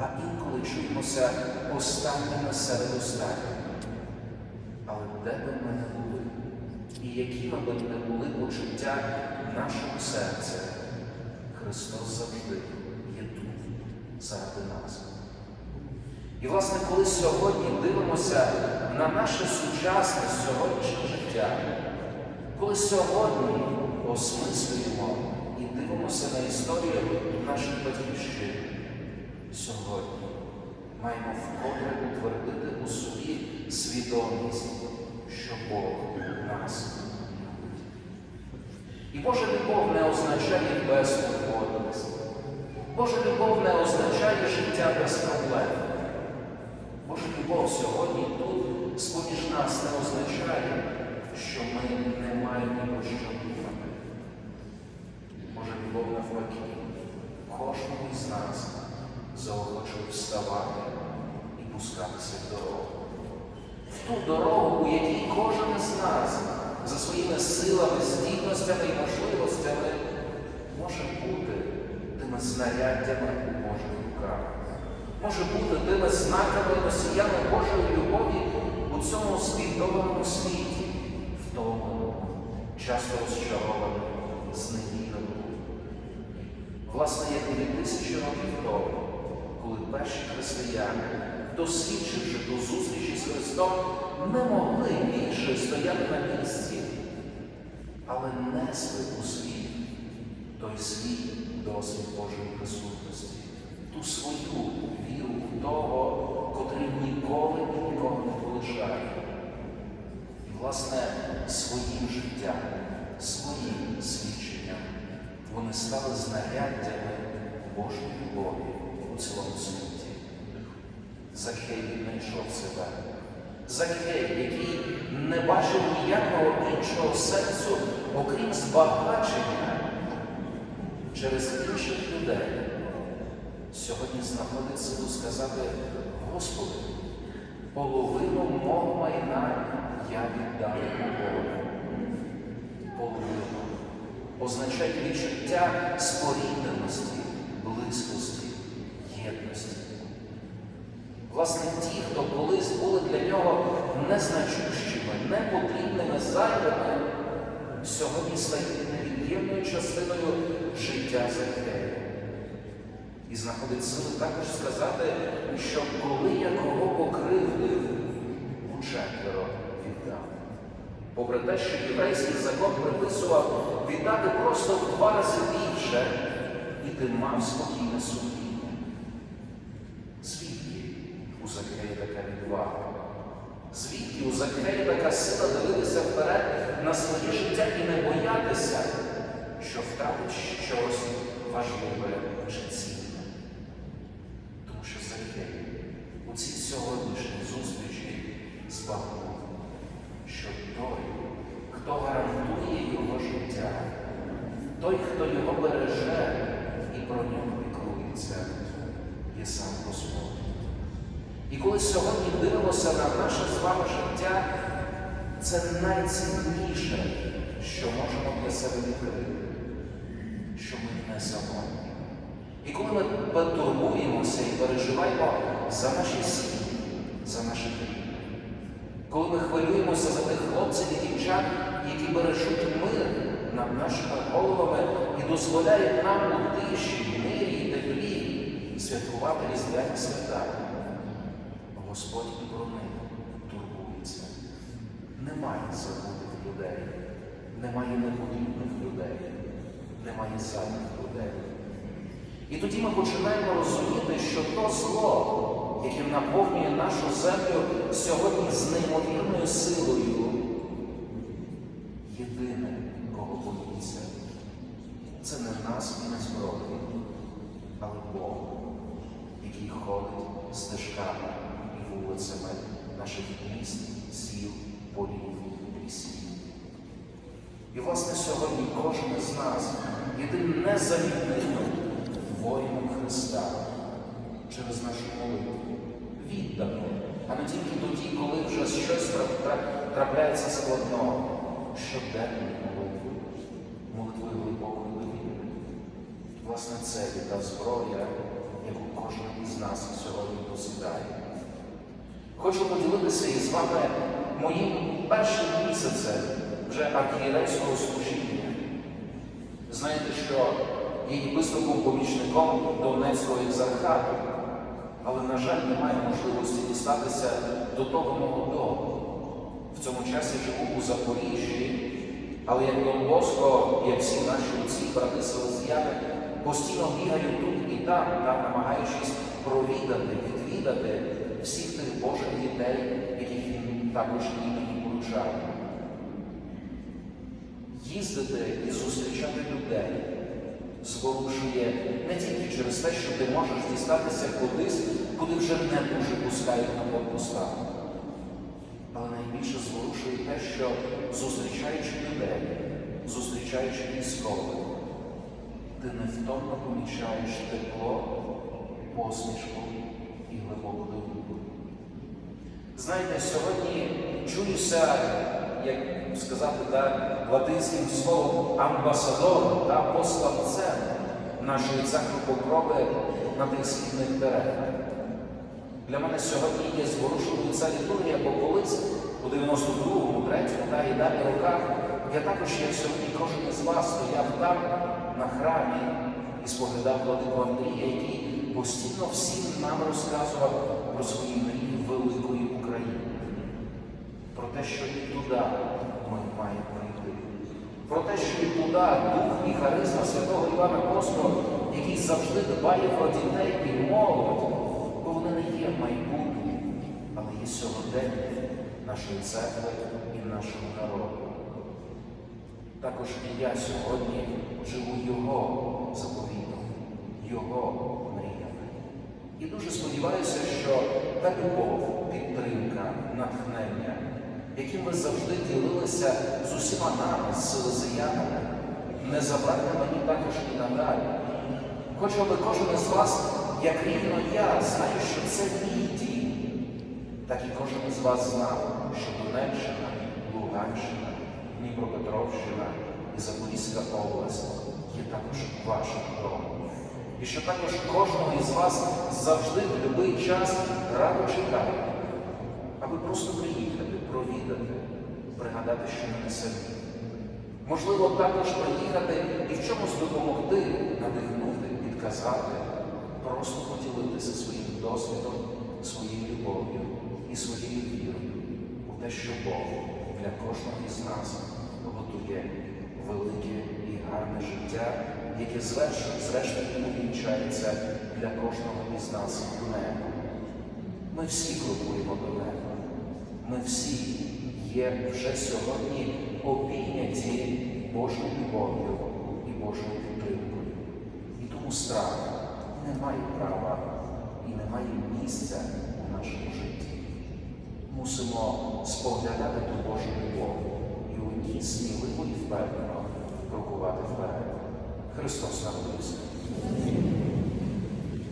а інколи чуємося останніми серед останніх. Але де би ми не були, і якими би не були почуття нашому серці, Христос завжди є тут заради нас. І, власне, коли сьогодні дивимося на наше сучасне сьогоднішнє життя, коли сьогодні осмислюємо і дивимося на історію наших батьківщин, сьогодні маємо вкотре утвердити у собі свідомість, що Бог нас. І Божа любов не означає безтурботність. Божа любов не означає життя без проблем. Божа любов сьогодні тут з-поміж нас не означає, що ми не маємо що думати. Божа любов навпаки, кожного із нас заохочує вставати і пускатися в дорогу. В ту дорогу, у якій кожен із нас за своїми силами, здібностями і можливостями може бути тими знаряддями у Божих руках, може бути тими знаками і носіями Божої любові у цьому свідомому світі, втомленому, часто розчарованому, зневіреному. Власне, як дві тисячі років тому, коли перші християни, досвідчивши до зустрічі з Христом, не могли більше стояти на місці, але несли у світ той свій досвід Божої присутності, ту свою віру в того, котрий ніколи нікого не полишає. І, власне, своїм життям, своїм свідченням вони стали знаряддями Божої любові у цілому світі. Захей віднайшов себе. Захей, який не бачив ніякого іншого сенсу, окрім збагачення через інших людей, сьогодні знаходить силу сказати, Господи, половину мого майна я віддав Богу. Половину означає відчуття спорідненості, близькості, єдності. Власне, ті, хто колись були для нього незначущими, непотрібними, зайвими, сьогодні стають невід'ємною частиною життя Захея. І знаходить сили також сказати, що коли я кого покривдив, у четверо віддав. Попри те, що єврейський закон приписував віддати просто в два рази більше, і ти мав спокійне сумління. Звідки у Закея така відвага? Звідки у Закея така сила дивитися вперед на своє життя і не боятися, що втратить щось важливе чи цінне? Тому що Закей у цій сьогоднішній зустрічі збагнув, що той, хто гарантує його життя, той, хто його береже і про нього піклується, є сам Господь. І коли сьогодні дивимося на наше з вами життя, це найцінніше, що можемо для себе відкрити, не самотні. І коли ми турбуємося і переживаємо за наші сім'ї, за наших рідних, коли ми хвилюємося за тих хлопців і дівчат, які бережуть мир над нашими головами і дозволяють нам у тиші, мирі і теплі святкувати різдвяні свята, Господь і про них турбується. Немає забутих людей, немає непотрібних людей, немає зайвих людей. І тоді ми починаємо розуміти, що то зло, яке наповнює нашу землю сьогодні з неймовірною силою, єдине, кого боїться, це не нас і не зброї, але Бог, який ходить стежками і вулицями наших міст, сіл, полів, лісів. І, власне, сьогодні кожен із нас є тим воїном Христа через нашу молитву. Віддано, а не тільки тоді, коли вже щось трап- трап- трапляється складного, щоденною молитвою, молитвою глибокої довіри. Власне, це є та зброя, яку кожен із нас сьогодні посідає. Хочу поділитися із вами моїм першим місяцем вже архієрейського служіння. Знаєте, що я є виступом помічником Донецького екзархату, але, на жаль, немає можливості дістатися до того мого дому. В цьому часі живу у Запоріжжі, але як Дон як всі наші отці, брати селезіяни, постійно бігаю тут і там, там намагаючись провідати, відвідати всіх тих Божих дітей, яких він також іноді поручав. Їздити і зустрічати людей зворушує не тільки через те, що ти можеш дістатися кудись, куди вже не дуже пускають на блокпостах, але найбільше зворушує те, що зустрічаючи людей, зустрічаючи військових, ти невтомно помічаєш тепло, посмішку і глибоку довіру. Знаєте, сьогодні чуюся, як сказати так, латинським словом амбасадором та посланцем нашої церкви покрови на тих східних теренах. Для мене сьогодні є зворушеною ця літургія, бо колись у 92-му, 3-му та і далі роках я також, як сьогодні, кожен із вас стояв там на храмі і споглядав владику Андрія, який постійно всім нам розказував про свої мрії великої України, про те, що і туди ми маємо прийти, про те, що і туди дух і харизма святого Івана Боско, який завжди дбає про дітей і молодь, бо вони не є майбутнє, але є сьогодення нашої церкви і нашого народу. Також і я сьогодні живу Його заповітом, Його мріями. І дуже сподіваюся, що та любов, підтримка, натхнення, яким ви завжди ділилися з усіма нами, з селезіянами, не забрати мені також і надалі. Хочу, аби кожен із вас, як рівно я, знаю, що це мій дім, так і кожен із вас знав, що Донеччина, Луганщина, Дніпропетровщина і Запорізька область є також вашим домом. І що також кожного із вас завжди в будь-який час радо чекає, аби просто приїхати, провідати, пригадати, що ми не самі. Можливо, також приїхати і в чомусь допомогти, надихнути, підказати, просто поділитися своїм досвідом, своєю любов'ю і своєю вірою у те, що Бог для кожного із нас готує велике і гарне життя, яке зрештою, увінчається для кожного із нас в небо. Ми всі крокуємо до неба. Ми всі є вже сьогодні обійняті Божою любов'ю і Божою підтримкою. І тому страх не має права і не має місця у нашому житті. Мусимо споглядати ту Божу любов і у ній сміливо і впевнено крокувати вперед. Христос народився.